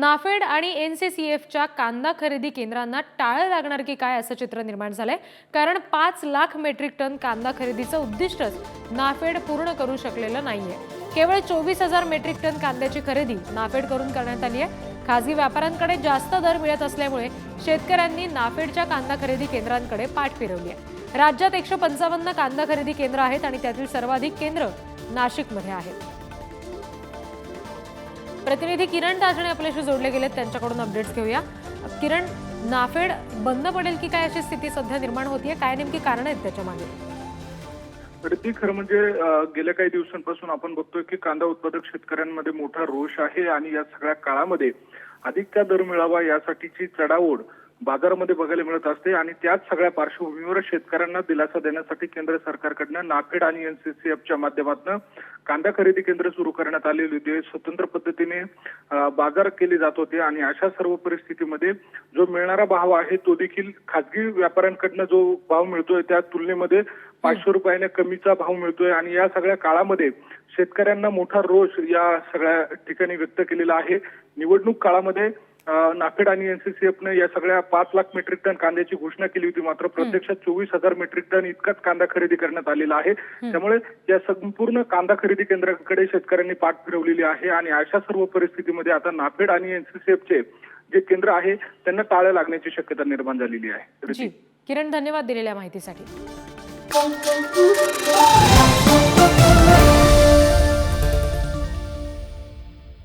नाफेड आणि N C C एफच्या कांदा खरेदी केंद्रांना टाळं लागणार की काय असं चित्र निर्माण झालंय? कारण पाच लाख मेट्रिक टन कांदा खरेदीचं उद्दिष्टच नाफेड पूर्ण करू शकलेलं नाहीये. केवळ चोवीस हजार मेट्रिक टन कांद्याची खरेदी नाफेड करून करण्यात आली आहे. खासगी व्यापाऱ्यांकडे जास्त दर मिळत असल्यामुळे शेतकऱ्यांनी नाफेडच्या कांदा खरेदी केंद्रांकडे पाठ फिरवली आहे. राज्यात एकशे पंचावन्न कांदा खरेदी केंद्र आहेत आणि त्यातील सर्वाधिक केंद्र नाशिकमध्ये आहेत. प्रतिनिधी किरण ताजणे आपल्याशी जोडले गेलेत त्यांच्याकडून अपडेट्स घेऊया. किरण नाफेड बंद पडेल की काय अशी स्थिती सध्या निर्माण होतीये? काय नेमकी कारण आहेत त्याच्यामागे? ती खरं म्हणजे गेल्या काही दिवसांपासून आपण बघतोय की कांदा उत्पादक शेतकऱ्यांमध्ये मोठा रोष आहे आणि या सगळ्या काळामध्ये अधिकचा दर मिळावा यासाठीची चढाओढ बाजारामध्ये बघायला मिळत असते आणि त्याच सगळ्या पार्श्वभूमीवर शेतकऱ्यांना दिलासा देण्यासाठी केंद्र सरकारकडनं नाफेड आणि एनसीसीएफच्या माध्यमातून कांदा खरेदी केंद्र सुरू करण्यात आलेली होती. स्वतंत्र पद्धतीने बाजार केले जात होते आणि अशा सर्व परिस्थितीमध्ये जो मिळणारा भाव आहे तो देखील खाजगी व्यापाऱ्यांकडनं जो भाव मिळतोय त्या तुलनेमध्ये पाचशे रुपयाने कमीचा भाव मिळतोय आणि या सगळ्या काळामध्ये शेतकऱ्यांना मोठा रोष या सगळ्या ठिकाणी व्यक्त केलेला आहे. निवडणूक काळामध्ये अं, नाफेड आणि एनसीसीएफने या सगळ्या पाच लाख मेट्रिक टन कांद्याची घोषणा केली होती. मात्र प्रत्यक्षात चोवीस हजार मेट्रिक टन इतकाच कांदा खरेदी करण्यात आलेला आहे. त्यामुळे या संपूर्ण कांदा खरेदी केंद्राकडे शेतकऱ्यांनी पाठ फिरवलेली आहे आणि अशा सर्व परिस्थितीमध्ये आता नाफेड आणि एनसीसीएफचे जे केंद्र आहे त्यांना टाळ्या लागण्याची शक्यता निर्माण झालेली आहे. किरण धन्यवाद दिलेल्या माहितीसाठी.